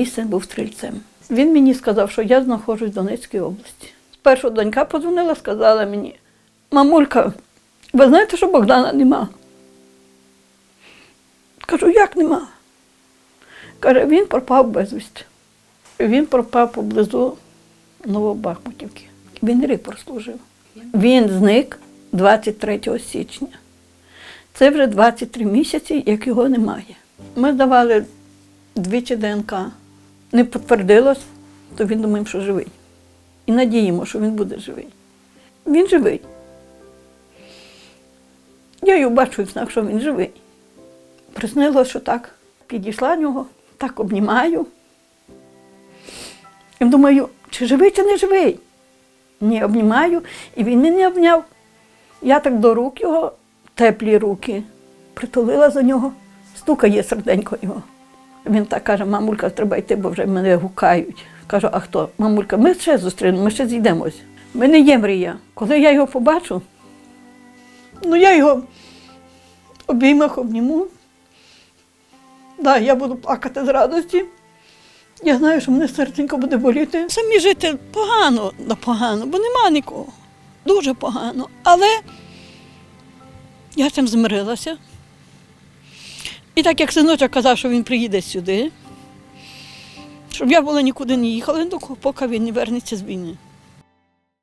мій син був стрільцем. Він мені сказав, що я знаходжусь в Донецькій області. Спершу донька подзвонила, сказала мені, мамулька, ви знаєте, що Богдана нема? Кажу, як нема? Каже, він пропав безвісти. Він пропав поблизу Новобахмутівки. Він ріпор служив. Він зник 23 січня. Це вже 23 місяці, як його немає. Ми здавали двічі ДНК. Не підтвердилось, то він думаємо, що живий. І надіємо, що він буде живий. Він живий. Я його бачу в снах, що він живий. Приснилось, що так. Підійшла до нього, так обнімаю. І думаю, чи живий, чи не живий. Ні, обнімаю, і він мене обняв. Я так до рук його, теплі руки, притулила за нього, стукає серденько його. Він так каже, мамулька, треба йти, бо вже мене гукають. Кажу, а хто? Мамулька, ми ще зустрінемо, ми ще зійдемось. У мене є мрія. Коли я його побачу, ну я його обіймах обніму. Да, я буду плакати з радості. Я знаю, що мене серденько буде боліти. Самі жити погано, да погано, бо нема нікого. Дуже погано. Але я цим змирилася. І так як синочок казав, що він приїде сюди, щоб я була нікуди не їхала, поки він не вернеться з війни.